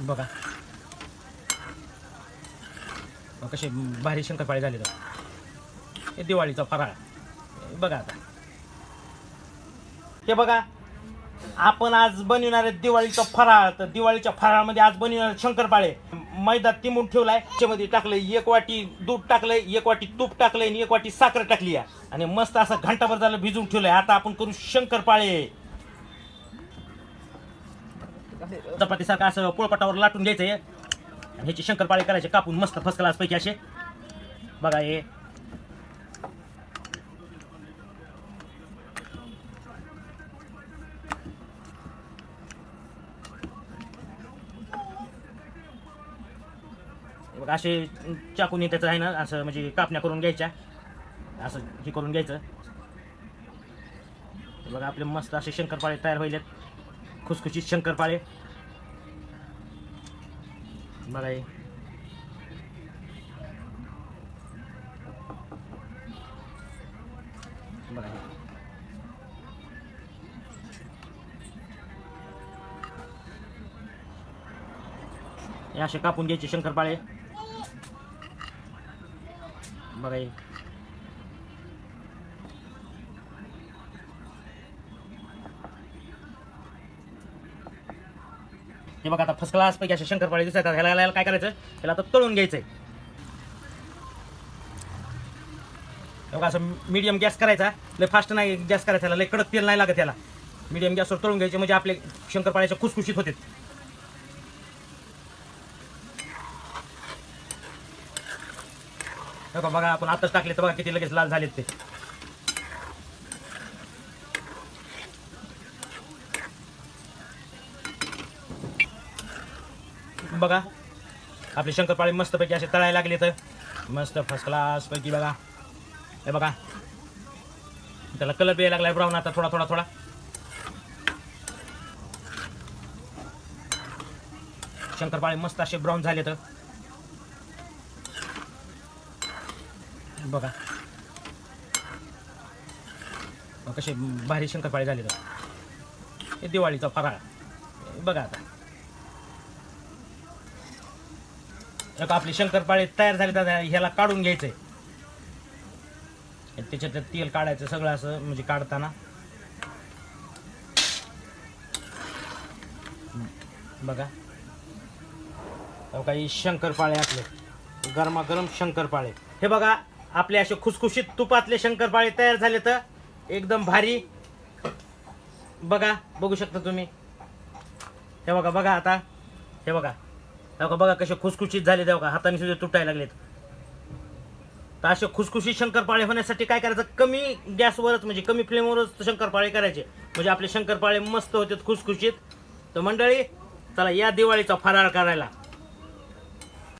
बघा. कसे भारी शंकरपाळे झाले तर. हे दिवाळीचा फराळ. बघा आता. हे बघा आपण आज बनविणार आहे दिवाळीचा फराळ. तर दिवाळीच्या फराळामध्ये आज बनवणार शंकरपाळे. मैदा तिमून ठेवलाय त्याच्यामध्ये टाकलंय एक वाटी दूध टाकलंय एक वाटी तूप टाकलंय आणि एक वाटी साखर टाकली आहे. आणि मस्त असं घंटाभर झालं भिजून ठेवलंय. आता आपण करू शंकरपाळे. चपातीसारखं असं पोळपाटावर लाटून घ्यायचं आणि ह्याचे शंकरपाळे करायचे कापून मस्त फर्स्ट क्लास पैकी असे. बघा हे. बघा असे चाकून त्याचं आहे ना असं म्हणजे कापण्या करून घ्यायच्या. असं हे करून घ्यायचं. बघा आपले मस्त असे शंकरपाळे तयार होईल खुसखुशीत शंकरपाळे बघा बघा हे. हे असे कापून घ्यायचे शंकरपाळे बघा हे. बघा आता फर्स्ट क्लास पैकी असे शंकरपाळे दिसत आहेत. ह्याला ह्याला काय करायचं? ह्याला आता तळून घ्यायचं हे बघा असं मीडियम गॅस करायचा. लय फास्ट नाही गॅस करायचा लय कडक तेल नाही लागत त्याला मीडियम गॅसवर तळून घ्यायचे म्हणजे आपले शंकरपाळ्याचे खुसखुशीत होते बघा बघा आपण आताच टाकले तर बघा किती लगेच लाल झालेत ते. बघा. आपले शंकरपाळे मस्तपैकी असे तळायला लागले तर मस्त फर्स्ट क्लास पैकी बघा. हे बघा. त्याला कलर बी लागलाय ब्राऊन आता थोडा थोडा थोडा. शंकरपाळे मस्त असे ब्राऊन झाले तर बघा. बघा कसे भारी शंकरपाळे झाले तर हे दिवाळीचा फराळ. बघा आता. एक आपली शंकरपाळे तयार झाले तर ह्याला काढून घ्यायचंय. त्याच्यात तेल काढायचं सगळं असं म्हणजे काढताना. बघा. काही शंकरपाळे आपले गरमागरम शंकरपाळे. हे बघा आपले असे खुसखुशीत तुपातले शंकरपाळे तयार झाले तर एकदम भारी. बघा बघू शकता तुम्ही. हे बघा बघा आता. हे बघा. हे का बघा कसे खुसखुशीत झाले ते का? हाताने सुद्धा तुटायला लागलेत. तर असे खुसखुशीत शंकरपाळे होण्यासाठी काय करायचं? कमी गॅसवरच म्हणजे कमी फ्लेमवरच शंकरपाळे करायचे. म्हणजे आपले शंकरपाळे मस्त होते खुसखुशीत. तर मंडळी चला या दिवाळीचा फराळ करायला.